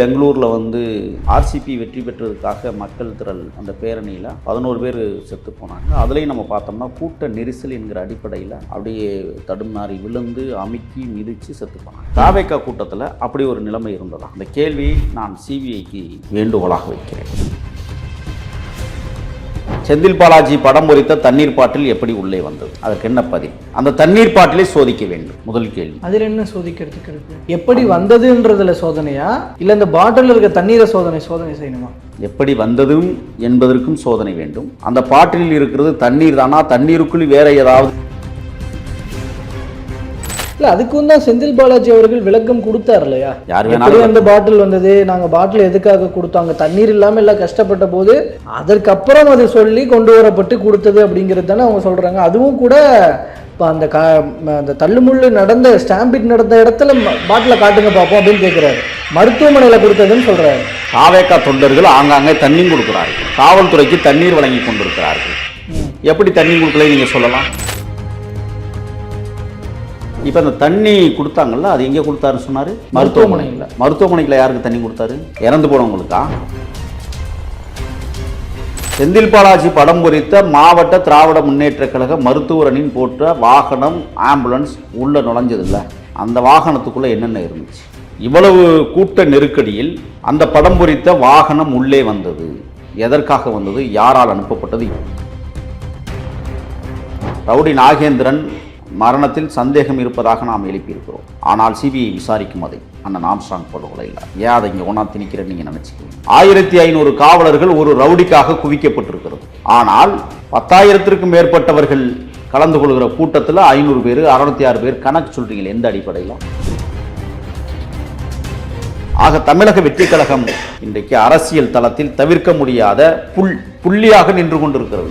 பெங்களூரில் வந்து ஆர்சிபி வெற்றி பெற்றதுக்காக மக்கள் திரள் அந்த பேரணியில் பதினோரு பேர் செத்து போனாங்க. அதுலேயும் நம்ம பார்த்தோம்னா கூட்ட நெரிசல் என்கிற அடிப்படையில் அப்படியே தடுமாறி விழுந்து அமுக்கி மிதித்து செத்து போனாங்க. தாவேக்கா கூட்டத்தில் அப்படி ஒரு நிலைமை இருந்ததா. அந்த கேள்வியை நான் சிபிஐக்கு வேண்டுகோளாக வைக்கிறேன். செந்தில் பாலாஜி படம் பொறித்த தண்ணீர் பாட்டில் எப்படி உள்ளே வந்தது? அதற்கு என்ன பதில்? அந்த தண்ணீர் பாட்டிலை சோதிக்க வேண்டும். முதல் கேள்வி. அதில் என்ன சோதிக்கிறதுக்கு இருக்கு எப்படி வந்ததுன்றதுல சோதனையா? இல்ல இந்த பாட்டில் இருக்க தண்ணீரை சோதனை சோதனை செய்யணுமா? எப்படி வந்ததும் என்பதற்கும் சோதனை வேண்டும். அந்த பாட்டிலில் இருக்கிறது தண்ணீர் தானா? தண்ணீருக்குள் வேற ஏதாவது இல்ல அதுக்கும் தான் செந்தில் பாலாஜி அவர்கள் விளக்கம் கொடுத்தார் இல்லையா? யார் எப்படி அந்த பாட்டில் வந்தது நாங்க பாட்டில் எதுக்காக கொடுத்தாங்க தண்ணீர் இல்லாம எல்லாம் கஷ்டப்பட்ட போது அதற்கப்புறம் அது சொல்லி கொண்டு வரப்பட்டு கொடுத்தது அப்படிங்கிறது தானே அவங்க சொல்றாங்க. அதுவும் கூட இப்போ அந்த கா அந்த தள்ளுமுள்ளு நடந்த ஸ்டாம்பிட் நடந்த இடத்துல பாட்டிலை காட்டுங்க பார்ப்போம் அப்படின்னு கேட்குறாரு மருத்துவமனையில் கொடுத்ததுன்னு சொல்றாரு. காவேக்கா தொண்டர்கள் ஆங்காங்கே தண்ணீர் கொடுக்கிறார்கள். காவல்துறைக்கு தண்ணீர் வழங்கி கொண்டிருக்கிறார்கள். எப்படி தண்ணீர் கொடுக்கல நீங்க சொல்லலாம்? இப்போ அந்த தண்ணி கொடுத்தாங்கல்ல அது எங்கே கொடுத்தாருன்னு சொன்னாரு? மருத்துவமனையில. மருத்துவமனையில் யாருக்கு தண்ணி கொடுத்தாரு? இறந்து போனவங்களுக்கா? செந்தில் பாலாஜி படம் பொறித்த மாவட்ட திராவிட முன்னேற்ற கழக மருத்துவர் அணின்னு போட்ட வாகனம் ஆம்புலன்ஸ் உள்ள நுழைஞ்சதில்ல. அந்த வாகனத்துக்குள்ள என்னென்ன இருந்துச்சு? இவ்வளவு கூட்ட நெருக்கடியில் அந்த படம் பொறித்த வாகனம் உள்ளே வந்தது. எதற்காக வந்தது? யாரால் அனுப்பப்பட்டது? ரவுடி நாகேந்திரன் மரணத்தில் சந்தேகம் இருப்பதாக நாம் எழுப்பியிருக்கிறோம். ஆனால் சிபிஐ விசாரிக்கும் அதை அண்ணன் ஆம்ஸ்ட்ராங் படுகொலை இல்லை. ஏன் அதை இங்கே ஒன்றா திணிக்கிறேன்னு நீங்கள் நினச்சிக்கிறீங்க ஆயிரத்தி ஐநூறு காவலர்கள் ஒரு ரவுடிக்காக குவிக்கப்பட்டிருக்கிறது. ஆனால் பத்தாயிரத்திற்கும் மேற்பட்டவர்கள் கலந்து கொள்கிற கூட்டத்தில் ஐநூறு பேர் அறுநூத்தி ஆறு பேர் கணக்கு சொல்றீங்களே எந்த அடிப்படையில்? ஆக தமிழக வெற்றி கழகம் இன்றைக்கு அரசியல் தளத்தில் தவிர்க்க முடியாத புல் புள்ளியாக நின்று கொண்டிருக்கிறது.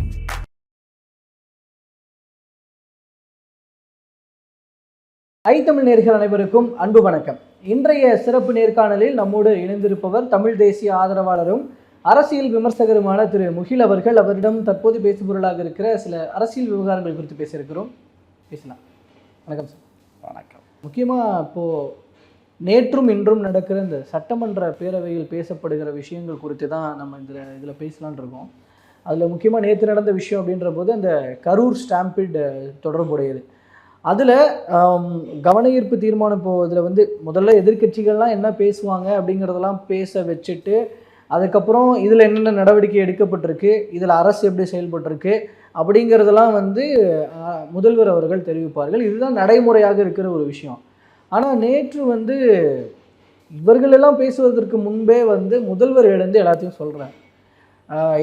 ஐ தமிழ் நேர்கள் அனைவருக்கும் அன்பு வணக்கம். இன்றைய சிறப்பு நேர்காணலில் நம்மோடு இணைந்திருப்பவர் தமிழ் தேசிய ஆதரவாளரும் அரசியல் விமர்சகருமான திரு முகில் அவர்கள். அவரிடம் தற்போது பேசுபொருளாக இருக்கிற சில அரசியல் விவகாரங்கள் குறித்து பேச இருக்கிறோம் பேசலாம். வணக்கம் சார். வணக்கம். முக்கியமாக இப்போது நேற்றும் இன்றும் நடக்கிற இந்த சட்டமன்ற பேரவையில் பேசப்படுகிற விஷயங்கள் குறித்து தான் நம்ம இதில் இதில் பேசலான் இருக்கோம். அதில் முக்கியமாக நேற்று நடந்த விஷயம் அப்படின்ற போது அந்த கரூர் ஸ்டாம்பிட் தொடர்புடையது. அதில் கவனஈர்ப்பு தீர்மானம் இப்போ இதில் வந்து முதல்ல எதிர்க்கட்சிகள்லாம் என்ன பேசுவாங்க அப்படிங்கிறதெல்லாம் பேச வச்சுட்டு அதுக்கப்புறம் இதில் என்னென்ன நடவடிக்கை எடுக்கப்பட்டிருக்கு இதில் அரசு எப்படி செயல்பட்டிருக்கு அப்படிங்கிறதெல்லாம் வந்து முதல்வர் அவர்கள் தெரிவிப்பார்கள். இதுதான் நடைமுறையாக இருக்கிற ஒரு விஷயம். ஆனால் நேற்று வந்து இவர்களெல்லாம் பேசுவதற்கு முன்பே வந்து முதல்வர் எழுந்து எல்லாத்தையும் சொல்கிறார்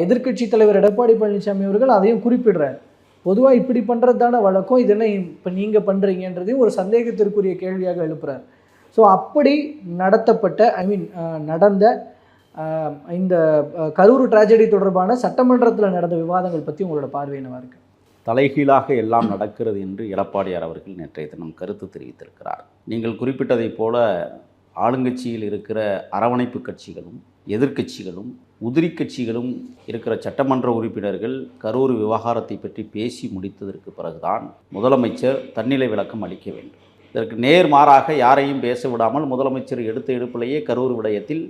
எதிர்க்கட்சி தலைவர் எடப்பாடி பழனிசாமி அவர்கள் அதையும் குறிப்பிடுறார். பொதுவாக இப்படி பண்ணுறது தானே வழக்கம்? இது என்ன இப்போ நீங்கள் பண்ணுறீங்கன்றதையும் ஒரு சந்தேகத்திற்குரிய கேள்வியாக எழுப்புறார். ஸோ அப்படி நடத்தப்பட்ட ஐ மீன் நடந்த இந்த கரூர் டிராஜடி தொடர்பான சட்டமன்றத்தில் நடந்த விவாதங்கள் பற்றி உங்களோட பார்வை இருக்குது தலைகீழாக எல்லாம் நடக்கிறது என்று எடப்பாடியார் அவர்கள் நேற்றைய தினம் கருத்து தெரிவித்திருக்கிறார். நீங்கள் குறிப்பிட்டதைப் போல ஆளுங்கட்சியில் இருக்கிற அரவணைப்பு கட்சிகளும் எதிர்க்கட்சிகளும் உதிரி கட்சிகளும் இருக்கிற சட்டமன்ற உறுப்பினர்கள் கரூர் விவகாரத்தை பற்றி பேசி முடித்ததற்கு பிறகுதான் முதலமைச்சர் தன்னிலை விளக்கம் அளிக்க வேண்டும். இதற்கு நேர் மாறாக யாரையும் பேச விடாமல் முதலமைச்சர் எடுத்த எடுப்பிலேயே கரூர் விடயத்தில்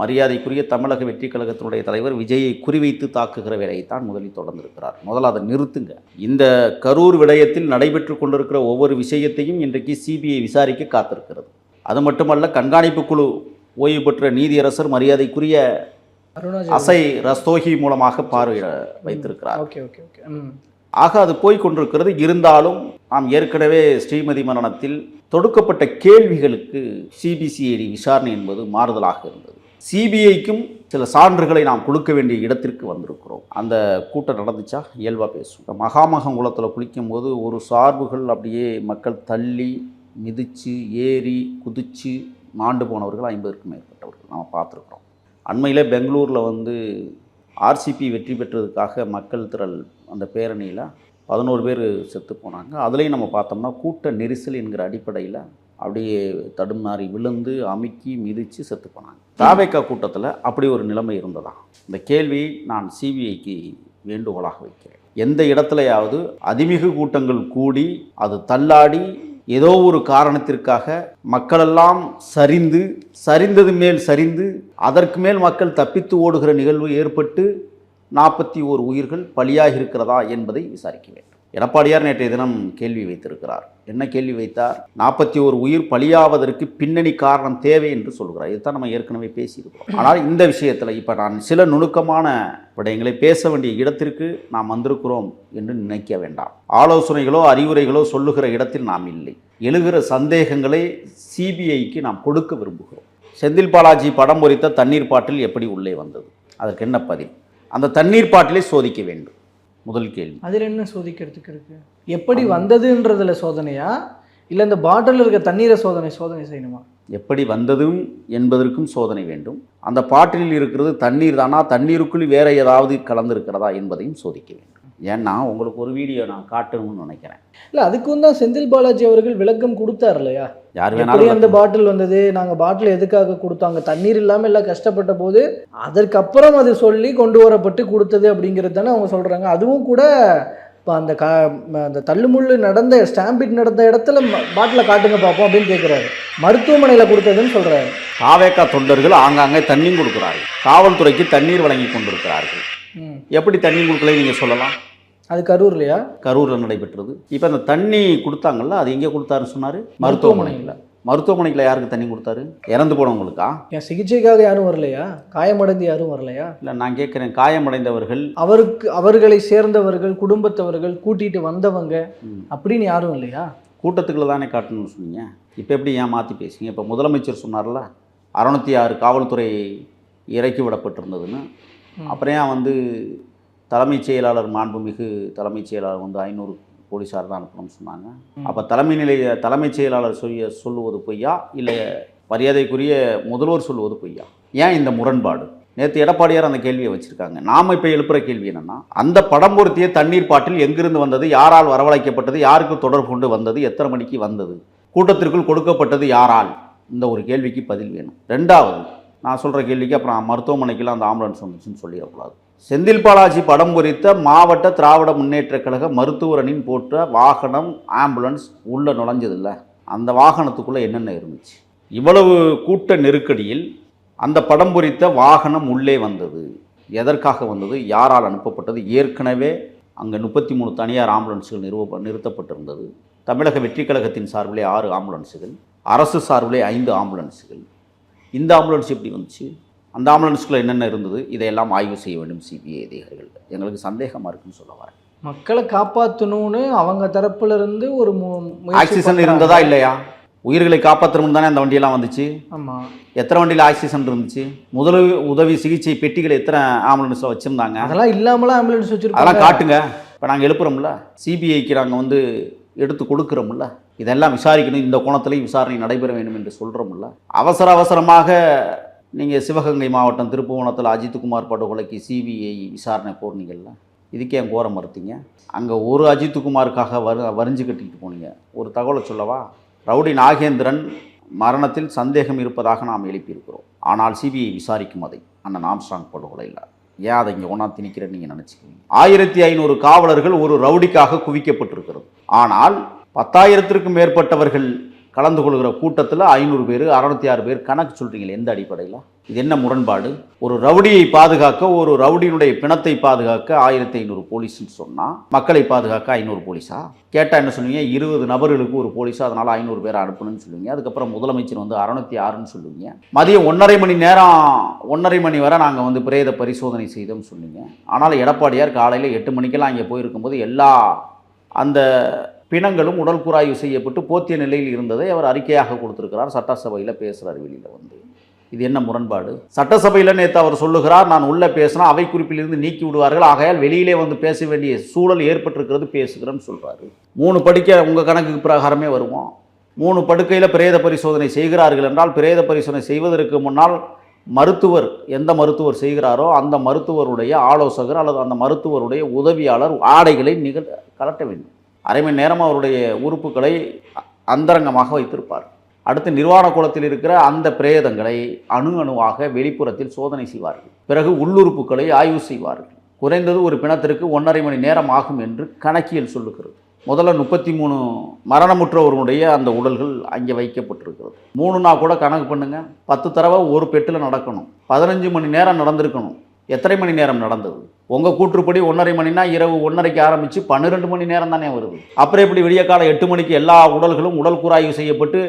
மரியாதைக்குரிய தமிழக வெற்றி கழகத்தினுடைய தலைவர் விஜயை குறிவைத்து தாக்குகிற வேலையைத்தான் முதலில் தொடர்ந்திருக்கிறார். முதல்ல அதை நிறுத்துங்க. இந்த கரூர் விடயத்தில் நடைபெற்று கொண்டிருக்கிற ஒவ்வொரு விஷயத்தையும் இன்றைக்கு சிபிஐ விசாரிக்க காத்திருக்கிறது. அது மட்டுமல்ல கண்காணிப்பு குழு ஓய்வு பெற்ற நீதியரசர் மரியாதைக்குரிய அசை ரஸ்தோகி மூலமாக பார்வையிட வைத்திருக்கிறார். Okay okay okay. ம். ஆக அது போய் கொண்டிருக்கிறது. இருந்தாலும் நாம் ஏற்கனவே ஸ்ரீமதி மரணத்தில் தொடுக்கப்பட்ட கேள்விகளுக்கு சிபிசிஐடி விசாரணை என்பது மாறுதலாக இருந்தது. சிபிஐக்கும் சில சான்றுகளை நாம் கொடுக்க வேண்டிய இடத்திற்கு வந்திருக்கிறோம். அந்த கூட்டம் நடந்துச்சா? இயல்பாக இந்த மகாமகம் குளத்தில் குளிக்கும் போது ஒரு சார்புகள் அப்படியே மக்கள் தள்ளி மிதித்து ஏறி குதித்து மாண்டு போனவர்கள் ஐம்பதுக்கும் மேற்பட்டவர்கள் நம்ம பார்த்துருக்குறோம். அண்மையில் பெங்களூரில் வந்து ஆர்சிபி வெற்றி பெற்றதுக்காக மக்கள் திரள் அந்த பேரணியில் பதினோரு பேர் செத்து போனாங்க. அதுலேயும் நம்ம பார்த்தோம்னா கூட்ட நெரிசல் என்கிற அடிப்படையில் அப்படியே தடுமாறி விழுந்து அமுக்கி மிதித்து செத்து போனாங்க. தாவேக்கா கூட்டத்தில் அப்படி ஒரு நிலைமை இருந்ததா? இந்த கேள்வி நான் சிபிஐக்கு வேண்டுகோளாக வைக்கிறேன். எந்த இடத்துலையாவது அதிமிகு கூட்டங்கள் கூடி அது தள்ளாடி ஏதோ ஒரு காரணத்திற்காக மக்களெல்லாம் சரிந்து சரிந்தது மேல் சரிந்து அதற்கு மேல் மக்கள் தப்பித்து ஓடுகிற நிகழ்வு ஏற்பட்டு நாற்பத்தி ஓர் உயிர்கள் பலியாகி இருக்கிறதா என்பதை விசாரிக்க வேண்டும். எடப்பாடியார் நேற்றைய தினம் கேள்வி வைத்திருக்கிறார். என்ன கேள்வி வைத்தார்? நாற்பத்தி ஒரு உயிர் பலியாவதற்கு பின்னணி காரணம் தேவை என்று சொல்கிறார். இதுதான் நம்ம ஏற்கனவே பேசியிருக்கோம் ஆனால் இந்த விஷயத்தில் இப்போ நான் சில நுணுக்கமான விடயங்களை பேச வேண்டிய இடத்திற்கு நாம் வந்திருக்கிறோம் என்று நினைக்க வேண்டாம். ஆலோசனைகளோ அறிவுரைகளோ சொல்லுகிற இடத்தில் நாம் இல்லை. எழுகிற சந்தேகங்களை சிபிஐக்கு நாம் கொடுக்க விரும்புகிறோம். செந்தில் பாலாஜி படம் பொறித்த தண்ணீர் பாட்டில் எப்படி உள்ளே வந்தது? அதற்கு என்ன பதில்? அந்த தண்ணீர் பாட்டிலை சோதிக்க வேண்டும். முதல் கேள்வி. அதில் என்ன சோதிக்கிறதுக்கு இருக்கு? எப்படி வந்ததுன்றதுல சோதனையா? இல்லை இந்த பாட்டில் இருக்க தண்ணீரை சோதனை சோதனை செய்யணுமா? எப்படி வந்ததும் என்பதற்கும் சோதனை வேண்டும். அந்த பாட்டிலில் இருக்கிறது தண்ணீர் தானா? தண்ணீருக்குள் வேற ஏதாவது கலந்திருக்கிறதா என்பதையும் சோதிக்க வேண்டும். ஏன்னா உங்களுக்கு ஒரு வீடியோ நான் காட்டணும்னு நினைக்கிறேன். இல்லை அதுக்கும் தான் செந்தில் பாலாஜி அவர்கள் விளக்கம் கொடுத்தார் இல்லையா? யார் வேணாலும் அந்த பாட்டில் வந்தது நாங்கள் பாட்டில் எதுக்காக கொடுத்தாங்க தண்ணீர் இல்லாமல் எல்லாம் கஷ்டப்பட்ட போது அதற்கப்புறம் அது சொல்லி கொண்டு வரப்பட்டு கொடுத்தது அப்படிங்கிறது தானே அவங்க சொல்கிறாங்க அதுவும் கூட இப்போ அந்த க அந்த தள்ளுமுள்ளு நடந்த ஸ்டாம்பிட் நடந்த இடத்துல பாட்டில் காட்டுங்க பார்ப்போம் அப்படின்னு கேட்குறாரு மருத்துவமனையில் கொடுத்ததுன்னு சொல்கிறாரு காவேக்கா தொண்டர்கள் ஆங்காங்கே தண்ணீர் கொடுக்கிறார்கள். காவல்துறைக்கு தண்ணீர் வழங்கி கொண்டிருக்கிறார்கள். எப்படி தண்ணீர் கொடுக்கலை நீங்கள் சொல்லலாம்? அது கரூர்லையா? கரூரில் நடைபெற்றது. இப்போ அந்த தண்ணி கொடுத்தாங்கல்ல அது எங்கே கொடுத்தாருன்னு சொன்னார்? மருத்துவமனையில். மருத்துவமனையில் யாருக்கு தண்ணி கொடுத்தாரு? இறந்து போனவங்களுக்கா? என் சிகிச்சைக்காக யாரும் வரலையா? காயமடைந்து யாரும் வரலையா? இல்லை நான் கேட்குறேன் காயமடைந்தவர்கள். அவருக்கு அவர்களை சேர்ந்தவர்கள் குடும்பத்தவர்கள் கூட்டிட்டு வந்தவங்க அப்படின்னு யாரும் இல்லையா? கூட்டத்துக்குள்ள தானே காட்டணும்னு சொன்னீங்க. இப்போ எப்படி ஏன் மாற்றி பேசுங்க இப்போ முதலமைச்சர் சொன்னார்ல அறுநூத்தி ஆறு காவல்துறை இறக்கி விடப்பட்டிருந்ததுன்னு. அப்புறம் ஏன் வந்து தலைமைச் செயலாளர் மாண்புமிகு தலைமைச் செயலாளர் வந்து ஐநூறு போலீஸார் தான் அனுப்பணும்னு சொன்னாங்க. அப்போ தலைமை நிலைய தலைமைச் செயலாளர் சொல்லிய சொல்லுவது பொய்யா? இல்லை மரியாதைக்குரிய முதல்வர் சொல்லுவது பொய்யா? ஏன் இந்த முரண்பாடு? நேற்று எடப்பாடியார் அந்த கேள்வியை வச்சுருக்காங்க. நாம் இப்போ எழுப்புகிற கேள்வி என்னென்னா அந்த படம் பொருத்திய தண்ணீர் பாட்டில் எங்கிருந்து வந்தது? யாரால் வரவழைக்கப்பட்டது? யாருக்கு தொடர்பு கொண்டு வந்தது? எத்தனை மணிக்கு வந்தது? கூட்டத்திற்குள் கொடுக்கப்பட்டது யாரால்? இந்த ஒரு கேள்விக்கு பதில் வேணும். ரெண்டாவது நான் சொல்கிற கேள்விக்கு அப்புறம் மருத்துவமனைக்கெல்லாம் அந்த ஆம்புலன்ஸ் வந்துச்சுன்னு சொல்லிடக்கூடாது. செந்தில் பாலாஜி படம் குறித்த மாவட்ட திராவிட முன்னேற்றக் கழக மருத்துவரனின் போட்ட வாகனம் ஆம்புலன்ஸ் உள்ளே நுழைஞ்சதில்ல. அந்த வாகனத்துக்குள்ளே என்னென்ன இருந்துச்சு? இவ்வளவு கூட்ட நெருக்கடியில் அந்த படம் பொறித்த வாகனம் உள்ளே வந்தது. எதற்காக வந்தது? யாரால் அனுப்பப்பட்டது? ஏற்கனவே அங்கே முப்பத்தி மூணு தனியார் ஆம்புலன்ஸுகள் நிறுவ நிறுத்தப்பட்டிருந்தது. தமிழக வெற்றி கழகத்தின் சார்பிலே ஆறு ஆம்புலன்ஸுகள் அரசு சார்பிலே ஐந்து ஆம்புலன்ஸுகள் இந்த ஆம்புலன்ஸ் எப்படி வந்துச்சு? அந்த ஆம்புலன்ஸ்குள்ளே என்னென்ன இருந்தது? இதையெல்லாம் ஆய்வு செய்ய வேண்டும் சிபிஐ அதிகாரிகள் எங்களுக்கு சந்தேகமாக இருக்குன்னு சொல்ல வரேன். மக்களை காப்பாற்றணும்னு அவங்க தரப்புல இருந்து ஒரு ஆக்சிஜன். இருந்ததா இல்லையா? உயிர்களை காப்பாற்றணும் தானே அந்த வண்டியெல்லாம் வந்துச்சு? ஆமா. எத்தனை வண்டியில் ஆக்சிஜன் இருந்துச்சு? முதல் உதவி சிகிச்சை பெட்டிகள் எத்தனை ஆம்புலன்ஸில் வச்சுருந்தாங்க? அதெல்லாம் இல்லாமலாம் ஆம்புலன்ஸ் அதெல்லாம் வச்சிருக்காங்க காட்டுங்க. இப்போ நாங்கள் எழுப்புறோம்ல. சிபிஐக்கு நாங்கள் வந்து எடுத்து கொடுக்குறோம்ல. இதெல்லாம் விசாரிக்கணும். இந்த கோணத்திலையும் விசாரணை நடைபெற வேண்டும் என்று சொல்கிறோம்ல அவசர அவசரமாக நீங்கள் சிவகங்கை மாவட்டம் திருப்புவனத்தில் அஜித்குமார் படுகொலைக்கு சிபிஐ விசாரணை போனீங்கல்ல இதுக்கே என் கோர மறுத்தீங்க? அங்கே ஒரு அஜித்குமாருக்காக வரு வரிஞ்சு கட்டிக்கிட்டு போனீங்க. ஒரு தகவலை சொல்லவா? ரவுடி நாகேந்திரன் மரணத்தில் சந்தேகம் இருப்பதாக நாம் எழுப்பியிருக்கிறோம். ஆனால் சிபிஐ விசாரிக்கும் அதை. அண்ணன் ஆம்ஸ்ட்ராங் படுகொலையில். ஏன் அதை இங்கே ஒன்றா திணிக்கிறேன்னு நீங்கள் நினச்சிக்கிறீங்க? ஆயிரத்தி ஐநூறு காவலர்கள் ஒரு ரவுடிக்காக குவிக்கப்பட்டிருக்கிறது. ஆனால் பத்தாயிரத்திற்கும் மேற்பட்டவர்கள் கலந்து கொள்கிற கூட்டத்தில் ஐநூறு பேர் அறநூற்றி ஆறு பேர் கணக்கு சொல்கிறீங்களே எந்த அடிப்படையில்? இது என்ன முரண்பாடு? ஒரு ரவுடியை பாதுகாக்க ஒரு ரவுடியினுடைய பிணத்தை பாதுகாக்க ஆயிரத்தி ஐநூறு போலீஸ்னு சொன்னால் மக்களை பாதுகாக்க ஐநூறு போலீஸா? கேட்டால் என்ன சொல்லுவீங்க? இருபது நபர்களுக்கு ஒரு போலீஸா? அதனால் ஐநூறு பேர் அனுப்பணும்னு சொல்லுவீங்க. அதுக்கப்புறம் முதலமைச்சர் வந்து அறநூற்றி ஆறுன்னு சொல்லுவீங்க. மதியம் ஒன்றரை மணி நேரம் ஒன்றரை மணி வரை நாங்கள் வந்து பிரேத பரிசோதனை செய்தோம்னு சொன்னீங்க ஆனால் எடப்பாடியார் காலையில் எட்டு மணிக்கெல்லாம் அங்கே போயிருக்கும்போது எல்லா அந்த பிணங்களும் உடல் கூராய்வு செய்யப்பட்டு போத்திய நிலையில் இருந்ததை அவர் அறிக்கையாக கொடுத்திருக்கிறார். சட்டசபையில் பேசுகிறார் வெளியில் வந்து. இது என்ன முரண்பாடு? சட்டசபையில் நேற்று அவர் சொல்லுகிறார் நான் உள்ளே பேசினா அவை குறிப்பிலிருந்து நீக்கி விடுவார்கள். ஆகையால் வெளியிலே வந்து பேச வேண்டிய சூழல் ஏற்பட்டிருக்கிறது பேசுகிறேன்னு சொல்கிறாரு மூணு படிக்க உங்கள் கணக்குக்கு பிரகாரமே வருவோம் மூணு படுக்கையில் பிரேத பரிசோதனை செய்கிறார்கள் என்றால் பிரேத பரிசோதனை செய்வதற்கு முன்னால் மருத்துவர் எந்த மருத்துவர் செய்கிறாரோ அந்த மருத்துவருடைய ஆலோசகர் அல்லது அந்த மருத்துவருடைய உதவியாளர் ஆடைகளை நிகழ் கலட்ட வேண்டும். அரை மணி நேரம் அவருடைய உறுப்புகளை அ- அந்தரங்கமாக வைத்திருப்பார். அடுத்து நிர்வாண குளத்தில் இருக்கிற அந்த பிரேதங்களை அணு அணுவாக வெளிப்புறத்தில் சோதனை செய்வார்கள். பிறகு உள்ளுறுப்புகளை ஆய்வு செய்வார்கள். குறைந்தது ஒரு பிணத்திற்கு ஒன்றரை மணி நேரம் ஆகும் என்று கணக்கியல் சொல்லுகிறது. முதல்ல முப்பத்தி மூணு மரணமுற்றவர்களுடைய அந்த உடல்கள் அங்கே வைக்கப்பட்டிருக்கிறது. மூணுனா கூட கணக்கு பண்ணுங்க. பத்து தடவை ஒரு பெட்டில் நடக்கணும். பதினஞ்சு மணி நேரம் நடந்திருக்கணும். எத்தனை மணி நேரம் நடந்தது? உங்கள் கூற்றுப்படி ஒன்றரை மணினா இரவு ஒன்றரைக்கு ஆரம்பித்து பன்னிரெண்டு மணி நேரம் தானே வருது. அப்புறம் எப்படி விடிய காலை எட்டு மணிக்கு எல்லா உடல்களும் உடல் கூராய்வு செய்யப்பட்டு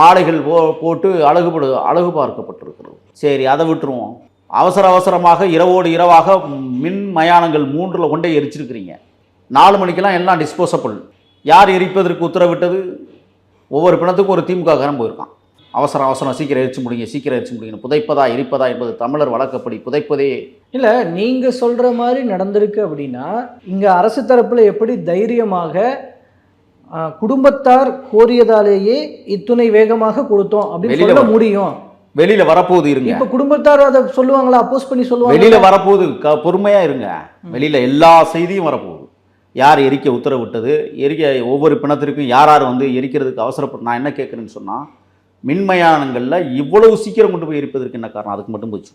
மாலைகள் போ போட்டு அழகுபடு அழகு பார்க்கப்பட்டிருக்கிறது. சரி அதை விட்டுருவோம். அவசர அவசரமாக இரவோடு இரவாக மின் மயானங்கள் மூன்றில் கொண்டே எரிச்சிருக்கிறீங்க. நாலு மணிக்கெல்லாம் எல்லாம் டிஸ்போசபிள் யார் எரிப்பதற்கு உத்தரவிட்டது? ஒவ்வொரு பிணத்துக்கும் ஒரு திமுக காரன் போயிருக்கான். அவசரம் அவசரம் சீக்கிரம் எரிச்சு முடிங்க சீக்கிரம் எரிச்சு முடிங்க புதைப்பதா எரிப்பதா என்பது தமிழர் வழக்கப்படி புதைப்பதே. இல்லை நீங்கள் சொல்கிற மாதிரி நடந்திருக்கு அப்படின்னா இங்கே அரசு தரப்பில் எப்படி தைரியமாக குடும்பத்தார் கோரியதாலேயே இத்துணை வேகமாக கொடுத்தோம் அப்படின்னு வெளியில சொல்ல முடியும். வெளியில வரப்போகுது இருங்க. இப்போ குடும்பத்தார் அதை சொல்லுவாங்களா அப்போஸ் பண்ணி சொல்லுவாங்க வெளியில வரப்போகுது க பொறுமையா இருங்க. வெளியில எல்லா செய்தியும் வரப்போகுது. யார் எரிக்க உத்தரவிட்டது எரிக்க ஒவ்வொரு பிணத்திற்கும் யார் யார் வந்து எரிக்கிறதுக்கு அவசரப்பட்டு நான் என்ன கேட்குறேன்னு சொன்னா மின்மயானங்களில் இவ்வளவு சீக்கிரம் கொண்டு போய் இருப்பதற்கு என்ன காரணம்? அதுக்கு மட்டும் போச்சு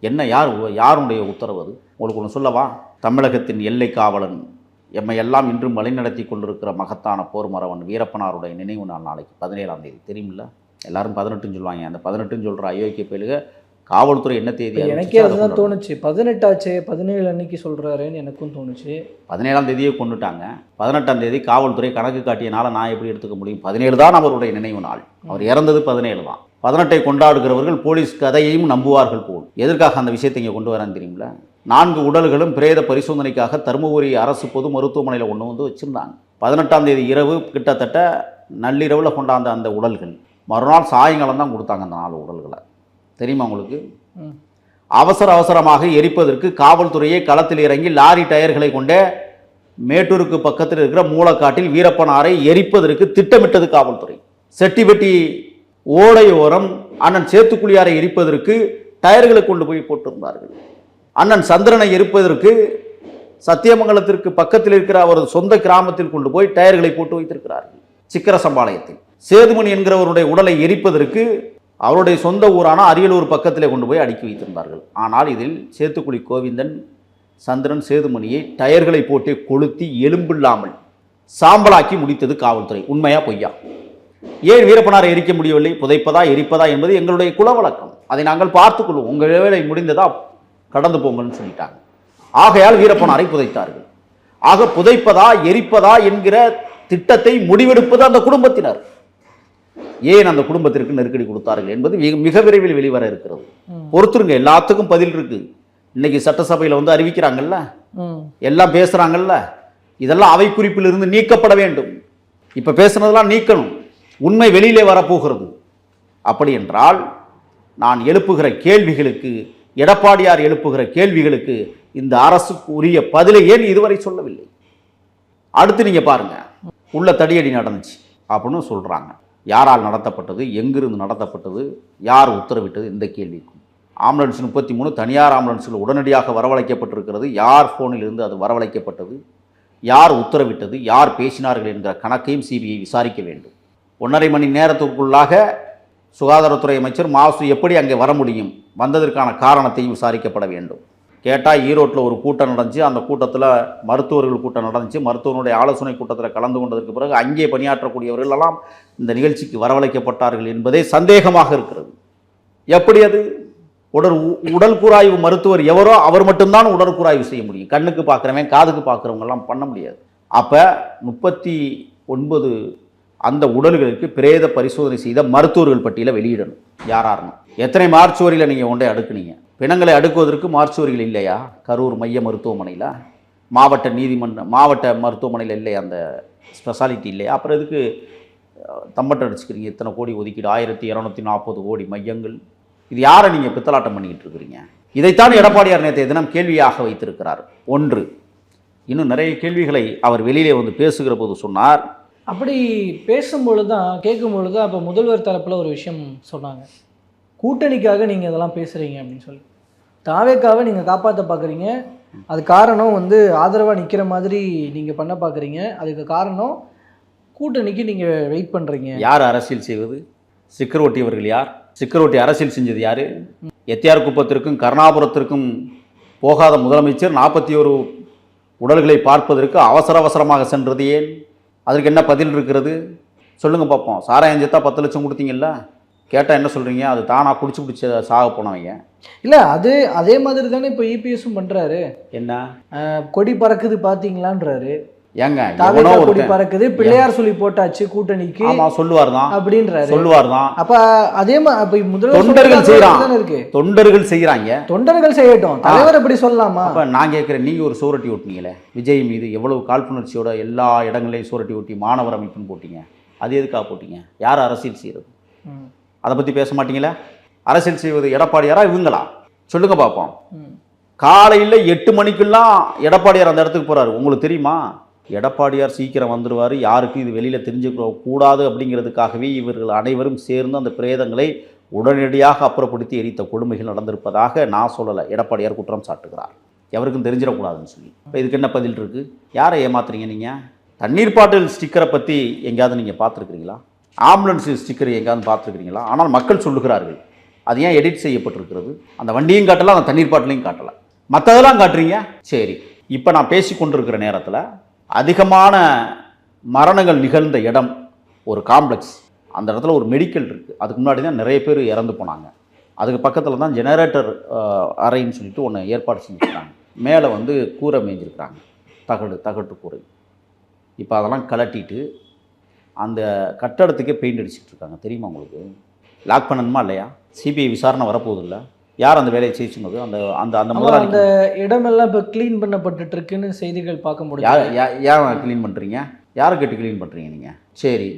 என்ன யார் யாருடைய உத்தரவு அது? உங்களுக்கு ஒன்று சொல்லவா? தமிழகத்தின் எல்லை காவலன் எம்மை எல்லாம் இன்றும் வழிநடத்தி கொண்டிருக்கிற மகத்தான போர் மரவன் வீரப்பனாருடைய நினைவு நாள் நாளைக்கு பதினேழாம் தேதி. தெரியுமில்ல? எல்லாரும் பதினெட்டுன்னு சொல்லுவாங்க. அந்த பதினெட்டுன்னு சொல்கிற அயோக்கிய பேலுக காவல்துறை என்ன தேதி எனக்கே அதை அதுதான். தோணுச்சு. பதினெட்டாச்சே பதினேழு அன்னைக்கு சொல்றாருன்னு எனக்கும் தோணுச்சு. பதினேழாம் தேதியே கொண்டுட்டாங்க. பதினெட்டாம் தேதி காவல்துறை கணக்கு காட்டியனால நான் எப்படி எடுத்துக்க முடியும்? பதினேழு தான் அவருடைய நினைவு நாள். அவர் இறந்தது பதினேழு தான். பதினெட்டை கொண்டாடுகிறவர்கள் போலீஸ் கதையையும் நம்புவார்கள் போல். எதற்காக அந்த விஷயத்தை இங்கே கொண்டு வரேன்னு தெரியுங்களா நான்கு உடல்களும் பிரேத பரிசோதனைக்காக தருமபுரி அரசு பொது மருத்துவமனையில் ஒன்று வந்து வச்சுருந்தாங்க. பதினெட்டாம் தேதி இரவு கிட்டத்தட்ட நள்ளிரவில் கொண்டாந்த அந்த உடல்கள் மறுநாள் சாயங்காலம் தான் கொடுத்தாங்க அந்த நாலு உடல்களை. தெரியுமா உங்களுக்கு. அவசர அவசரமாக எரிப்பதற்கு காவல்துறையே களத்தில் இறங்கி லாரி டயர்களை கொண்டே மேட்டூருக்கு பக்கத்தில் இருக்கிற மூலக்காட்டில் வீரப்பனாரை எரிப்பதற்கு திட்டமிட்டது காவல்துறை. செட்டிவெட்டி ஓடையோரம் அண்ணன் சேத்துக்குழியாரை எரிப்பதற்கு டயர்களை கொண்டு போய் போட்டிருந்தார்கள். அண்ணன் சந்திரனை எரிப்பதற்கு சத்தியமங்கலத்திற்கு பக்கத்தில் இருக்கிற அவரது சொந்த கிராமத்தில் கொண்டு போய் டயர்களை போட்டு வைத்திருக்கிறார்கள். சிக்கர சம்பாளையத்தில் சேதுமணி என்கிறவருடைய உடலை எரிப்பதற்கு அவருடைய சொந்த ஊரான அரியலூர் பக்கத்திலே கொண்டு போய் அடுக்கி வைத்திருந்தார்கள். ஆனால் இதில் சேத்துக்குழி கோவிந்தன் சந்திரன் சேதுமணியை டயர்களை போட்டு கொளுத்தி எலும்பில்லாமல் சாம்பலாக்கி முடித்தது காவல்துறை. உண்மையா பொய்யா? ஏன் வீரப்பனாரை எரிக்க முடியவில்லை? புதைப்பதா எரிப்பதா என்பது எங்களுடைய குல வழக்கம் அதை நாங்கள் பார்த்துக்கொள்வோம் உங்கள் வேலை முடிந்ததா கடந்து போங்கன்னு சொல்லிட்டாங்க. ஆகையால் வீரப்பனாரை புதைத்தார்கள். ஆக புதைப்பதா எரிப்பதா என்கிற திட்டத்தை முடிவெடுப்பது அந்த குடும்பத்தினர். ஏன் அந்த குடும்பத்திற்கு நெருக்கடி கொடுத்தார்கள் என்பது மிக- மிக விரைவில் வெளிவர இருக்கிறது. பொறுத்துருங்க எல்லாத்துக்கும் பதில் இருக்கு. இன்னைக்கு சட்டசபையில் வந்து அறிவிக்கிறாங்கல்ல? எல்லாம் பேசுறாங்கல்ல? இதெல்லாம் அவை குறிப்பிலிருந்து நீக்கப்பட வேண்டும். இப்ப பேசுனதெல்லாம் நீக்கணும். உண்மை வெளியிலே வரப்போகிறது. அப்படி என்றால் நான் எழுப்புகிற கேள்விகளுக்கு எடப்பாடியார் எழுப்புகிற கேள்விகளுக்கு இந்த அரசுக்கு உரிய பதிலை ஏன் இதுவரை சொல்லவில்லை? அடுத்து நீங்க பாருங்க. உள்ள தடியடி நடந்துச்சு. அப்படின்னு சொல்றாங்க. யாரால் நடத்தப்பட்டது எங்கிருந்து நடத்தப்பட்டது யார் உத்தரவிட்டது இந்த கேள்விக்கும். ஆம்புலன்ஸ் முப்பத்தி மூணு தனியார் ஆம்புலன்ஸில் உடனடியாக வரவழைக்கப்பட்டிருக்கிறது. யார் ஃபோனில் இருந்து அது வரவழைக்கப்பட்டது? யார் உத்தரவிட்டது? யார் பேசினார்கள் என்கிற கணக்கையும் சிபிஐ விசாரிக்க வேண்டும். ஒன்றரை மணி நேரத்திற்குள்ளாக சுகாதாரத்துறை அமைச்சர் மாசு எப்படி அங்கே வர முடியும்? வந்ததற்கான காரணத்தையும் விசாரிக்கப்பட வேண்டும். கேட்டால் ஈரோட்டில் ஒரு கூட்டம் நடந்துச்சு. அந்த கூட்டத்தில் மருத்துவர்கள் கூட்டம் நடந்துச்சு. மருத்துவனுடைய ஆலோசனை கூட்டத்தில் கலந்து கொண்டதற்கு பிறகு அங்கே பணியாற்றக்கூடியவர்கள் எல்லாம் இந்த நிகழ்ச்சிக்கு வரவழைக்கப்பட்டார்கள் என்பதே சந்தேகமாக இருக்கிறது. எப்படி அது? உடல் உடல் கூராய்வு மருத்துவர் எவரோ அவர் மட்டும்தான் உடற்கூராய்வு செய்ய முடியும். கண்ணுக்கு பார்க்குறவன் காதுக்கு பார்க்குறவங்கெல்லாம் பண்ண முடியாது. அப்போ முப்பத்தி ஒன்பது அந்த உடல்களுக்கு பிரேத பரிசோதனை செய்த மருத்துவர்கள் பட்டியலை வெளியிடணும். யாராருன்னு எத்தனை மார்ச் வரையில் நீங்கள் ஒன்றை அடுக்குனீங்க? பிணங்களை அடுக்குவதற்கு மார்ச்சுவரிகள் இல்லையா? கரூர் மைய மருத்துவமனையில்? மாவட்ட நீதிமன்ற மாவட்ட மருத்துவமனையில் இல்லையா அந்த ஸ்பெஷாலிட்டி இல்லையா? அப்புறம் எதுக்கு தம்பட்டை தம்பட்டம் அடிச்சுக்கிறீங்க? இத்தனை கோடி ஒதுக்கீடு ஆயிரத்தி இரநூத்தி நாற்பது கோடி மையங்கள். இது யாரை நீங்கள் பித்தலாட்டம் பண்ணிக்கிட்டு இருக்கிறீங்க? இதைத்தான் எடப்பாடியார் நேற்றைய தினம் கேள்வியாக வைத்திருக்கிறார். ஒன்று இன்னும் நிறைய கேள்விகளை அவர் வெளியிலே வந்து பேசுகிற போது சொன்னார். அப்படி பேசும்பொழுது தான் கேட்கும்பொழுது தான் அப்போ முதல்வர் தரப்பில் ஒரு விஷயம் சொன்னாங்க. கூட்டணிக்காக நீங்கள் இதெல்லாம் பேசுகிறீங்க அப்படின்னு சொல்லி. தாவேக்காவை நீங்கள் காப்பாற்ற பார்க்குறீங்க அது காரணம் வந்து ஆதரவாக நிற்கிற மாதிரி நீங்கள் பண்ண பார்க்குறீங்க அதுக்கு காரணம் கூட்டணிக்கு நீங்கள் வெயிட் பண்ணுறீங்க யார் அரசியல் செய்வது? சிக்கர் ஒட்டியவர்கள் யார்? சிக்கர் ஒட்டி அரசியல் செஞ்சது யார்? எத்தியார் குப்பத்திற்கும் கருணாபுரத்திற்கும் போகாத முதலமைச்சர் நாற்பத்தி ஒரு உடல்களை பார்ப்பதற்கு அவசர அவசரமாக சென்றது ஏன்? அதற்கு என்ன பதில் இருக்கிறது? சொல்லுங்கள் பார்ப்போம். சாராயம் செத்தா பத்து லட்சம் கொடுத்தீங்கல்ல? கேட்டால் என்ன சொல்கிறீங்க அது தானாக குடிச்சு குடிச்சு சாக போனவங்க. இல்லை அது அதே மாதிரி தானே இப்போ இபிஎஸும் பண்ணுறாரு என்ன? கொடி பறக்குது பார்த்தீங்களான்றாரு ஏங்க எவனோ கொடி பறக்குது பிள்ளையார் சொல்லி போட்டாச்சு கூட்டணிக்கு ஆமாம் சொல்லுவார் தான். அப்படின்றாரு. சொல்லுவார் தான். அப்ப அதே மாதிரி முதல்வர் தொண்டர்கள். தானே இருக்கு. தொண்டர்கள் செய்கிறாங்க தொண்டர்கள் செய்யட்டும். தலைவர் இப்படி சொல்லலாமா? அப்போ நான் கேட்குறேன் நீங்கள் ஒரு சூரட்டி ஓட்டினீங்களே. விஜய் மீது எவ்வளவு காழ்ப்புணர்ச்சியோட எல்லா இடங்களையும் சூரட்டி ஓட்டி மாணவர் அமைப்புன்னு போட்டீங்க. அது எதுக்காக போட்டீங்க? யார் அரசியல் செய்கிறது ம், அதை பற்றி பேச மாட்டீங்களா? அரசியல் செய்வது எடப்பாடியாரா இவங்களா? சொல்லுங்க பார்ப்போம் காலையில் எட்டு மணிக்கெல்லாம் எடப்பாடியார் அந்த இடத்துக்கு போகிறாரு உங்களுக்கு தெரியுமா? எடப்பாடியார் சீக்கிரம் வந்துடுவார் யாருக்கும் இது வெளியில் தெரிஞ்சுக்க கூடாது அப்படிங்கிறதுக்காகவே இவர்கள் அனைவரும் சேர்ந்து அந்த பிரேதங்களை உடனடியாக அப்புறப்படுத்தி எரித்த கொடுமைகள் நடந்திருப்பதாக நான் சொல்லலை. எடப்பாடியார் குற்றம் சாட்டுகிறார். எவருக்கும் தெரிஞ்சிடக்கூடாதுன்னு சொல்லி. இப்போ இதுக்கு என்ன பதில் இருக்குது யாரை ஏமாத்துறீங்க நீங்கள் தண்ணீர் பாட்டில் ஸ்டிக்கரை பற்றி எங்கேயாவது நீங்கள் பார்த்துருக்குறீங்களா? ஆம்புலன்ஸ் ஸ்டிக்கர் எங்கேயாவது பார்த்துருக்கிறீங்களா? ஆனால் மக்கள் சொல்லுகிறார்கள் அது ஏன் எடிட் செய்யப்பட்டிருக்கிறது? அந்த வண்டியும் காட்டலாம் அந்த தண்ணீர் பாட்டிலையும் காட்டலாம் மற்றதெல்லாம் காட்டுறீங்க? சரி இப்போ நான் பேசி கொண்டிருக்கிற நேரத்தில் அதிகமான மரணங்கள் நிகழ்ந்த இடம் ஒரு காம்ப்ளெக்ஸ் அந்த இடத்துல ஒரு மெடிக்கல் இருக்குது அதுக்கு முன்னாடி தான் நிறைய பேர் இறந்து போனாங்க. அதுக்கு பக்கத்தில் தான் ஜெனரேட்டர் அறைன்னு சொல்லிட்டு ஒன்று ஏற்பாடு செஞ்சுருக்காங்க. மேலே வந்து கூரை மேய்ஞ்சிருக்கிறாங்க. தகடு தகட்டு கூரை. இப்போ அதெல்லாம் கலட்டிட்டு அந்த கட்டடத்துக்கே பெயிண்ட் அடிச்சிட்டு இருக்காங்க தெரியுமா உங்களுக்கு? லாக் பண்ணணுமா இல்லையா? சிபிஐ விசாரணை வரப்போகுது இல்லை யார் அந்த வேலையை செய்ய சொன்னது அந்த அந்த அந்த முதலாளி அந்த இடமெல்லாம் இப்ப க்ளீன் பண்ணப்பட்டுட்டு இருக்குன்னு செய்திகள் பார்க்க யார் முடியும் யா- ஏன் க்ளீன் பண்ணுறீங்க யாரை கேட்டு க்ளீன் பண்ணுறீங்க நீங்கள் சரி.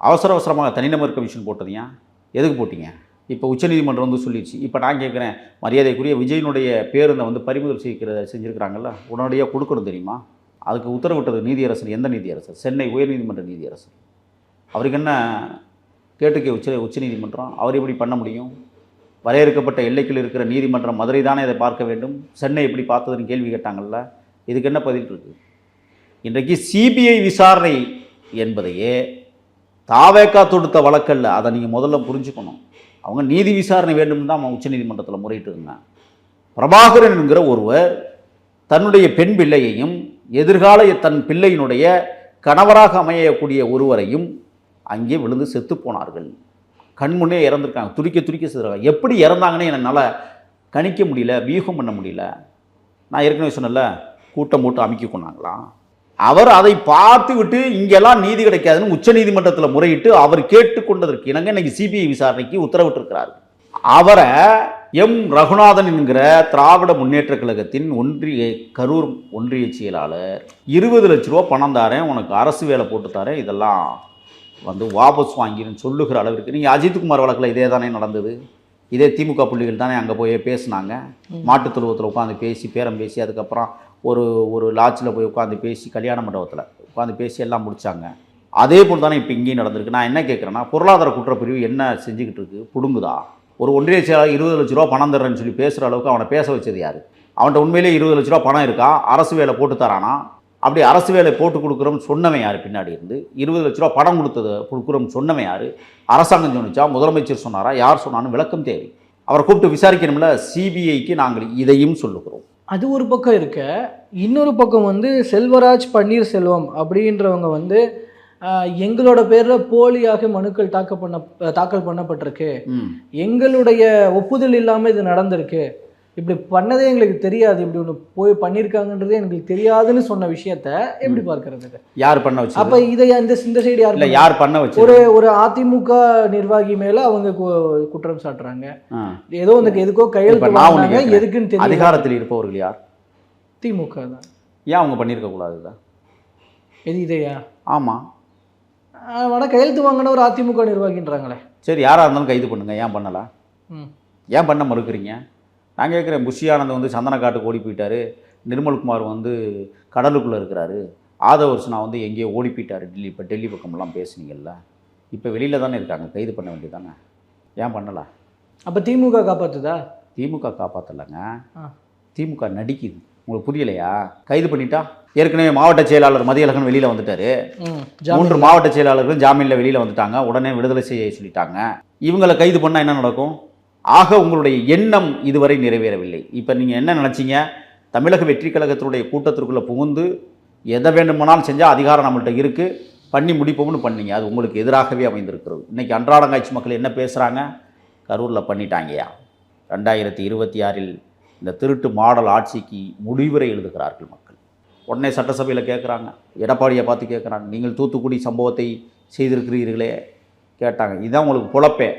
அவசர அவசரமாக தனிநபர் கமிஷன் போட்டது ஏன்? எதுக்கு போட்டீங்க? இப்போ உச்சநீதிமன்றம் வந்து சொல்லிடுச்சு. இப்போ நான் கேட்குறேன் மரியாதைக்குரிய விஜயனுடைய பேருந்தை வந்து பறிமுதல் செய்கிற செஞ்சுருக்கிறாங்கல்ல? உடனடியாக கொடுக்கணும் தெரியுமா? அதுக்கு உத்தரவிட்டது நீதியரசர் எந்த நீதியரசர்? சென்னை உயர்நீதிமன்ற நீதியரசர். அவருக்கு என்ன கேட்டுக்க உச்ச உச்சநீதிமன்றம் அவர் எப்படி பண்ண முடியும்? வரையறுக்கப்பட்ட எல்லைக்குள் இருக்கிற நீதிமன்றம் மதுரை தானே இதை பார்க்க வேண்டும்? சென்னை எப்படி பார்த்ததுன்னு கேள்வி கேட்டாங்கல்ல? இதுக்கு என்ன பதில் இருக்குது இன்றைக்கு சிபிஐ விசாரணை என்பதையே தாவேக்கா தொடுத்த வழக்கல்ல. அதை நீங்கள் முதல்ல புரிஞ்சுக்கணும். அவங்க நீதி விசாரணை வேண்டும் தான் அவன் உச்சநீதிமன்றத்தில் முறையிட்டு பிரபாகரன் என்கிற ஒருவர் தன்னுடைய பெண் பிள்ளையையும் எதிர்கால தன் பிள்ளையினுடைய கணவராக அமையக்கூடிய ஒருவரையும் அங்கே விழுந்து செத்து போனார்கள். கண்முன்னே இறந்துருக்காங்க. துடிக்க துடிக்க செத்துறாங்க. எப்படி இறந்தாங்கன்னு என்னால் கணிக்க முடியல வியூகம் பண்ண முடியல. நான் ஏற்கனவே சொன்னேன்ல கூட்டம் போட்டு அமைக்க கொண்டாங்களாம். அவர் அதை பார்த்து விட்டு இங்கெல்லாம் நீதி கிடைக்காதுன்னு உச்சநீதிமன்றத்தில் முறையிட்டு அவர் கேட்டுக்கொண்டதற்கு இணங்க இன்னைக்கு சிபிஐ விசாரணைக்கு உத்தரவிட்டிருக்கிறார். அவரை எம். ரகுநாதன் என்கிற திராவிட முன்னேற்ற கழகத்தின் ஒன்றிய கரூர் ஒன்றிய செயலாளர். இருபது லட்ச ரூபா பணம் தாரேன் உனக்கு அரசு வேலை போட்டு தரேன் இதெல்லாம் வந்து வாபஸ் வாங்கின்னு சொல்லுகிற அளவிற்கு. நீங்கள் அஜித்குமார் வழக்கில் இதே தானே நடந்தது? இதே திமுக புள்ளிகள் தானே அங்கே போய் பேசுனாங்க. மாட்டுத் தொழுவத்தில் உட்காந்து பேசி பேரம் பேசி அதுக்கப்புறம் ஒரு ஒரு லாட்ஜில் போய் உட்காந்து பேசி கல்யாண மண்டபத்தில் உட்காந்து பேசி எல்லாம் முடிச்சாங்க. அதே போல் தானே இப்போ இங்கேயும் நடந்திருக்கு. நான் என்ன கேட்குறேன்னா பொருளாதார குற்றப்பிரிவு என்ன செஞ்சுக்கிட்டு இருக்கு? புடுங்குதா? ஒரு ஒன்றிய செயலாளர் இருபது லட்ச ரூபா பணம் தர்றேன்னு சொல்லி பேசுகிற அளவுக்கு அவனை பேச வச்சது யார்? அவன்கிட்ட உண்மையிலேயே இருபது லட்ச ரூபா பணம் இருக்கா? அரசு வேலை போட்டு தரானா? அப்படி அரசு வேலை போட்டு கொடுக்குறோம்னு சொன்னவன் யார்? பின்னாடி இருந்து. இருபது லட்ச ரூபா பணம் கொடுத்தது கொடுக்குறோம்னு சொன்னவன் யார்? அரசாங்கம் சொன்னிச்சா முதலமைச்சர் சொன்னாரா? யார் சொன்னான்னு விளக்கம் தேவை. அவரை கூப்பிட்டு விசாரிக்கணும்ல சிபிஐக்கு நாங்கள் இதையும் சொல்லுகிறோம். அது ஒரு பக்கம் இருக்க இன்னொரு பக்கம் வந்து செல்வராஜ் பன்னீர்செல்வம் அப்படின்றவங்க வந்து எங்களோட பேரில் போலியாக மனுக்கள் தாக்கல் பண்ண தாக்கல் பண்ணப்பட்டிருக்கு. எங்களுடைய ஒப்புதல் இல்லாமல் இது நடந்திருக்கு. இப்படி பண்ணதே எங்களுக்கு தெரியாது. இப்படி ஒன்று போய் பண்ணியிருக்காங்கன்றதே எங்களுக்கு தெரியாதுன்னு சொன்ன விஷயத்த எப்படி பார்க்கறது? யார் பண்ண அப்ப வச்சது இதை இந்த இந்த சைடு யார்? யார் பண்ண வச்சது? ஒரு ஒரு அதிமுக நிர்வாகி மேல அவங்க குற்றம் சாட்டுறாங்க. ஏதோ இந்த எதுக்கோ கையெழுத்து. எதுக்குன்னு தெரியல. அதிகாரத்தில் இருப்பவர்கள் யார்? திமுக தான். ஏன் அவங்க பண்ணியிருக்க கூடாது இதை? எது இதையா? ஆமாம் ஆனா கையெழுத்து வாங்கின ஒரு அதிமுக நிர்வாகின்றாங்களே. சரி யாராக இருந்தாலும் கைது பண்ணுங்க. ஏன் பண்ணலாம். ஏன் பண்ண மறுக்கிறீங்க? நான் கேட்குறேன் புஷி ஆனந்த் வந்து சந்தன காட்டுக்கு ஓடி போயிட்டாரு. நிர்மல்குமார் வந்து கடலுக்குள்ளே இருக்கிறாரு. ஆதவர்ஸ் நான் வந்து எங்கேயோ ஓடி போயிட்டாரு. டெல்லி இப்போ டெல்லி பக்கமெல்லாம் பேசுனீங்கல்ல. இப்போ வெளியில் தானே இருக்காங்க. கைது பண்ண வேண்டியதானே? ஏன் பண்ணலை? அப்போ திமுக காப்பாத்துதா? திமுக காப்பாற்றலைங்க. திமுக நடிக்குது. உங்களுக்கு புரியலையா? கைது பண்ணிட்டா? ஏற்கனவே மாவட்ட செயலாளர் மதியழகன் வெளியில் வந்துட்டாரு. மூன்று மாவட்ட செயலாளர்களும் ஜாமீனில் வெளியில் வந்துட்டாங்க. உடனே விடுதலை செய்ய சொல்லிட்டாங்க. இவங்களை கைது பண்ணால் என்ன நடக்கும்? ஆக உங்களுடைய எண்ணம் இதுவரை நிறைவேறவில்லை. இப்போ நீங்கள் என்ன நினச்சிங்க? தமிழக வெற்றி கழகத்தினுடைய கூட்டத்திற்குள்ளே புகுந்து எதை வேண்டுமானாலும் செஞ்சால் அதிகாரம் நம்மள்ட்ட இருக்குது பண்ணி முடிப்போம்னு பண்ணீங்க. அது உங்களுக்கு எதிராகவே அமைந்திருக்கிறது. இன்றைக்கி அன்றாடங்காட்சி மக்கள் என்ன பேசுகிறாங்க கரூரில் பண்ணிட்டாங்கயா ரெண்டாயிரத்தி இருபத்தி ஆறில் இந்த திருட்டு மாடல் ஆட்சிக்கு முடிவுரை எழுதுகிறார்கள் மக்கள். உடனே சட்டசபையில் கேட்குறாங்க எடப்பாடியை பார்த்து கேட்குறாங்க நீங்கள் தூத்துக்குடி சம்பவத்தை செய்திருக்கிறீர்களே? கேட்டாங்க. இதுதான் உங்களுக்கு பொழப்பே.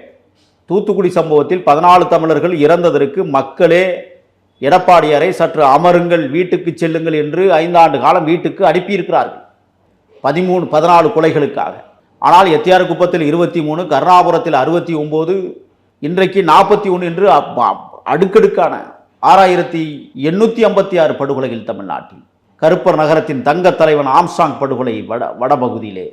தூத்துக்குடி சம்பவத்தில் பதினாலு தமிழர்கள் இறந்ததற்கு மக்களே எடப்பாடியாரை சற்று அமருங்கள் வீட்டுக்கு செல்லுங்கள் என்று ஐந்தாண்டு காலம் வீட்டுக்கு அனுப்பியிருக்கிறார்கள். பதிமூணு பதினாலு கொலைகளுக்காக. ஆனால் எத்தியார் குப்பத்தில் இருபத்தி மூணு கருணாபுரத்தில் அறுபத்தி ஒம்பது இன்றைக்கு நாற்பத்தி ஒன்று என்று அப்- அடுக்கடுக்கான ஆறாயிரத்தி எண்ணூற்றி ஐம்பத்தி ஆறு படுகொலைகள் தமிழ்நாட்டில். கருப்பர் நகரத்தின் தங்கத் தலைவன் ஆம்சாங் படுகொலை வட வடபகுதியிலே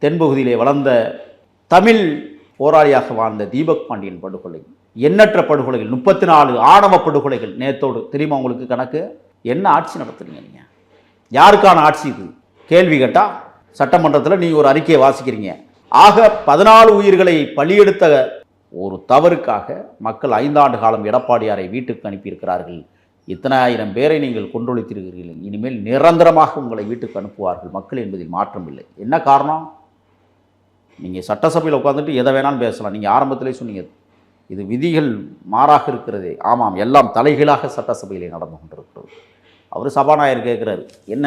தென்பகுதியிலே வளர்ந்த தமிழ் போராளியாக வாழ்ந்த தீபக் பாண்டியன் படுகொலை. எண்ணற்ற படுகொலைகள் முப்பத்தி நாலு ஆணவ படுகொலைகள் நேத்தோடு. தெரியுமா உங்களுக்கு கணக்கு? என்ன ஆட்சி நடத்துறீங்க நீங்கள் யாருக்கான ஆட்சி இது? கேள்வி கேட்டால் சட்டமன்றத்தில் நீங்கள் ஒரு அறிக்கையை வாசிக்கிறீங்க. ஆக பதினாலு உயிர்களை பலியெடுத்த ஒரு தவறுக்காக மக்கள் ஐந்தாண்டு காலம் எடப்பாடியாரை வீட்டுக்கு அனுப்பியிருக்கிறார்கள். இத்தனை ஆயிரம் பேரை நீங்கள் கொன்றொழித்திருக்கிறீர்கள். இனிமேல் நிரந்தரமாக உங்களை வீட்டுக்கு அனுப்புவார்கள். மக்கள் என்பதில் மாற்றம் இல்லை. என்ன காரணம்? நீங்கள் சட்டசபையில் உட்காந்துட்டு எதை வேணாலும் பேசலாம். நீங்கள் ஆரம்பத்திலே சொன்னீங்க இது விதிகள் மாறாக இருக்கிறதே. ஆமாம் எல்லாம் தலைகீழாக சட்டசபையிலே நடந்து கொண்டிருக்கிறது. அவர் சபாநாயகர் கேட்குறாரு என்ன?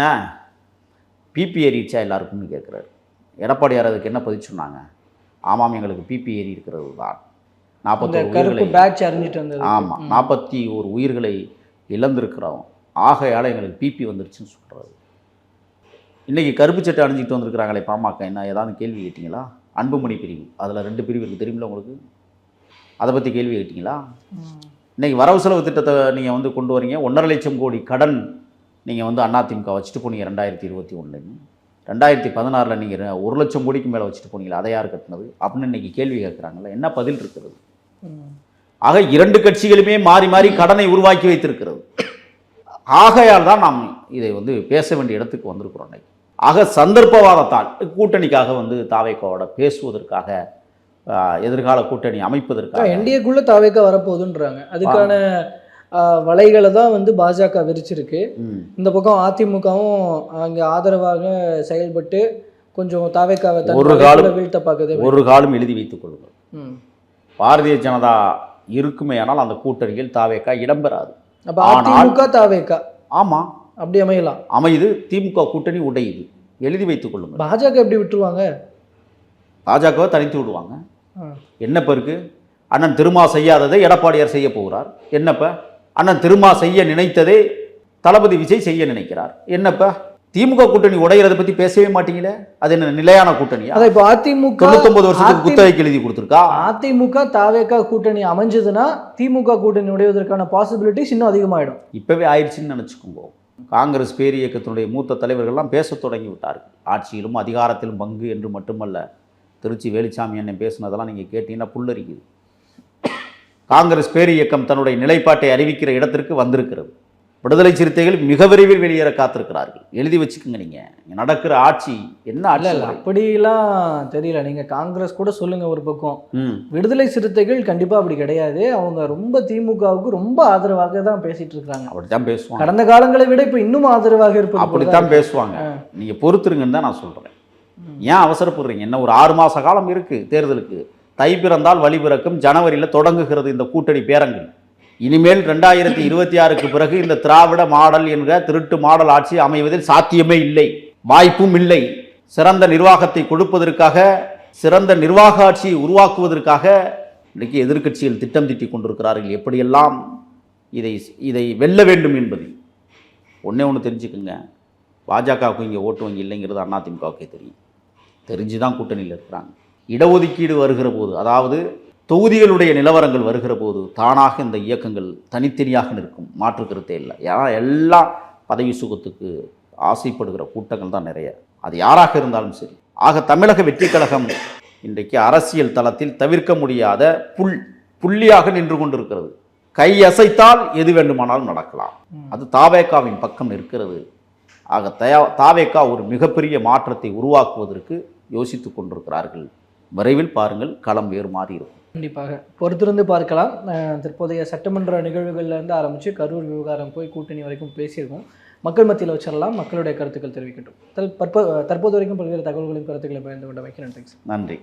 பிபி ஏறிடுச்சா எல்லாருக்கும்னு கேட்குறாரு. எடப்பாடியார் அதுக்கு என்ன பதில் சொன்னாங்க? ஆமாம் எங்களுக்கு பிபி ஏறி இருக்கிறது தான் அந்த நாற்பத்தோரு கருப்பு பேட்ச் அறிஞ்சிட்டு வந்தது. ஆமாம் நாற்பத்தி ஒரு உயிர்களை இழந்திருக்கிறோம். ஆகையால் எங்களுக்கு பிபி வந்துருச்சுன்னு சொல்கிறாரு இன்றைக்கி கருப்பு சட்டை அணிஞ்சிட்டு வந்திருக்கிறாங்களே பாமக என்ன ஏதாவது கேள்வி கேட்டிங்களா? அன்புமணி பிரிவு. அதில் ரெண்டு பிரிவு இருக்குது தெரியுமில்ல உங்களுக்கு? அதை பற்றி கேள்வி கேட்டிங்களா? இன்றைக்கி வரவு செலவு திட்டத்தை நீங்கள் வந்து கொண்டு வரீங்க. ஒன்றரை லட்சம் கோடி கடன் நீங்கள் வந்து அதிமுக வச்சுட்டு போனீங்க ரெண்டாயிரத்தி இருபத்தி ஒன்று ரெண்டாயிரத்தி பதினாறில் நீங்கள் ஒரு லட்சம் கோடிக்கு மேலே வச்சுட்டு போனீங்களா அதை யார் கட்டினது? அப்படின்னு இன்றைக்கி கேள்வி கேட்குறாங்கல்ல என்ன பதில் இருக்கிறது? ஆக இரண்டு கட்சிகளுமே மாறி மாறி கடனை உருவாக்கி வைத்திருக்கிறது. ஆகையால் தான் நாம் இதை வந்து பேச வேண்டிய இடத்துக்கு வந்திருக்கிறோம் இன்னைக்கு. ஆக சந்தர்ப்பவாதத்தால் கூட்டணிக்காக வந்து தாவேக்கோவோட பேசுவதற்காக எதிர்கால கூட்டணி அமைப்பதற்காக. என்டிஏக்குள்ள தாவேக்கா வரப்போகுதுன்றாங்க. அதுக்கான வலைகளை தான் வந்து பாஜக விரிச்சிருக்கு. இந்த பக்கம் அதிமுகவும் அங்கே ஆதரவாக செயல்பட்டு கொஞ்சம் தாவேக்காவை ஒரு காலம் வீழ்த்த பார்க்குது ஒரு காலம் எழுதி வைத்துக் கொள்ளுங்கள். பாரதிய ஜனதா இருக்குமே ஆனால் அந்த கூட்டணியில் தாவேக்கா இடம்பெறாது அப்ப அதிமுக தாவேக்கா. ஆமாம் அப்படி அமையலாம். அமையுது திமுக கூட்டணி உடையுது. எழுதி வைத்துக் கொள்ளுங்கள். பாஜக எப்படி விட்டுருவாங்க? பாஜகவை தனித்து விடுவாங்க. என்னப்ப இருக்கு? அண்ணன் திருமா செய்யாததை எடப்பாடியார் செய்ய போகிறார். என்னப்ப? அண்ணன் திருமா செய்ய நினைத்ததை தளபதி விஜய் செய்ய நினைக்கிறார். என்னப்ப? திமுக கூட்டணி உடையிறத பத்தி பேசவே மாட்டீங்களே? அது என்ன நிலையான கூட்டணியா? அதான் இப்போ அதிமுக தொண்ணூத்தொன்பது வருஷத்துக்கு குத்தகைக்கு எழுதி கொடுத்துருக்கா? அதிமுக தாவேக்கா கூட்டணி அமைஞ்சதுன்னா திமுக கூட்டணி உடைவதற்கான பாசிபிலிட்டிஸ் இன்னும் அதிகமாயிடும். இப்பவே ஆயிடுச்சுன்னு நினச்சிக்கோங்க. காங்கிரஸ் பேரியக்கத்தினுடைய மூத்த தலைவர்கள்லாம் பேசத் தொடங்கி விட்டார்கள் ஆட்சியிலும் அதிகாரத்திலும் பங்கு என்று மட்டுமல்ல திருச்சி வேலுச்சாமி அண்ணன் பேசுனதெல்லாம் நீங்கள் கேட்டீங்கன்னா புல்லரிக்குது. காங்கிரஸ் பேரியக்கம் தன்னுடைய நிலைப்பாட்டை அறிவிக்கிற இடத்திற்கு வந்திருக்கிறது. விடுதலை சிறுத்தைகள் மிக விரைவில் வெளியேற காத்திருக்கிறார்கள். எழுதி வச்சுக்கோங்க நீங்கள் இங்க நடக்கிற ஆட்சி என்ன ஆட்சி இல்ல? அப்படிலாம் தெரியல. நீங்க காங்கிரஸ் கூட சொல்லுங்க ஒரு பக்கம். விடுதலை சிறுத்தைகள் கண்டிப்பா அப்படி கிடையாது. அவங்க ரொம்ப திமுகவுக்கு ரொம்ப ஆதரவாக தான் பேசிட்டு இருக்காங்க. அப்படித்தான் பேசுவாங்க. கடந்த காலங்களை விட இப்ப இன்னும் ஆதரவாக இருப்பது அப்படித்தான் பேசுவாங்க. நீங்கள் பொறுத்துருங்கன்னு தான் நான் சொல்கிறேன். ஏன் அவசரப்படுறீங்க? என்ன ஒரு ஆறு மாத காலம் இருக்குது தேர்தலுக்கு. தை பிறந்தால் வழி பிறக்கும். ஜனவரியில் தொடங்குகிறது இந்த கூட்டணி பேரங்கள். இனிமேல் ரெண்டாயிரத்தி இருபத்தி ஆறுக்கு பிறகு இந்த திராவிட மாடல் என்ற திருட்டு மாடல் ஆட்சி அமைவதில் சாத்தியமே இல்லை. வாய்ப்பும் இல்லை. சிறந்த நிர்வாகத்தை கொடுப்பதற்காக சிறந்த நிர்வாக ஆட்சியை உருவாக்குவதற்காக இன்றைக்கு எதிர்க்கட்சிகள் திட்டம் தீட்டி கொண்டிருக்கிறார்கள். எப்படியெல்லாம் இதை இதை வெல்ல வேண்டும் என்பது. ஒன்றே ஒன்று தெரிஞ்சுக்குங்க. பாஜகவுக்கு இங்கே ஓட்டு வங்கி இல்லைங்கிறது அதிமுகவுக்கே தெரியும். தெரிஞ்சு தான் கூட்டணியில் இருக்கிறாங்க. இடஒதுக்கீடு வருகிற போது அதாவது தொகுதிகளுடைய நிலவரங்கள் வருகிற போது தானாக இந்த இயக்கங்கள் தனித்தனியாக நிற்கும். மாற்று கருத்தே இல்லை. ஏன்னா எல்லாம் பதவி சுகத்துக்கு ஆசைப்படுகிற கூட்டங்கள் தான் நிறைய. அது யாராக இருந்தாலும் சரி. ஆக தமிழக வெற்றிக் கழகம் இன்றைக்கு அரசியல் தளத்தில் தவிர்க்க முடியாத புல் புள்ளியாக நின்று கொண்டிருக்கிறது. கை அசைத்தால் எது வேண்டுமானாலும் நடக்கலாம். அது தாவேக்காவின் பக்கம் இருக்கிறது ஆக தயா தாவேக்கா ஒரு மிகப்பெரிய மாற்றத்தை உருவாக்குவதற்கு யோசித்து கொண்டிருக்கிறார்கள். விரைவில் பாருங்கள் களம் வேறு மாறி இருக்கும். கண்டிப்பாக. பொறுத்திருந்து பார்க்கலாம். தற்போதைய சட்டமன்ற நிகழ்வுகள்லேருந்து ஆரம்பித்து கரூர் விவகாரம் போய் கூட்டணி வரைக்கும் பேசியிருக்கோம். மக்கள் மத்தியில் வச்சிடலாம் மக்களுடைய கருத்துக்கள் தெரிவிக்கட்டும். தற்போ தற்போது வரைக்கும் பல்வேறு தகவல்களையும் கருத்துக்களை பகிர்ந்து கொண்டமைக்கு நன்றி. நன்றி.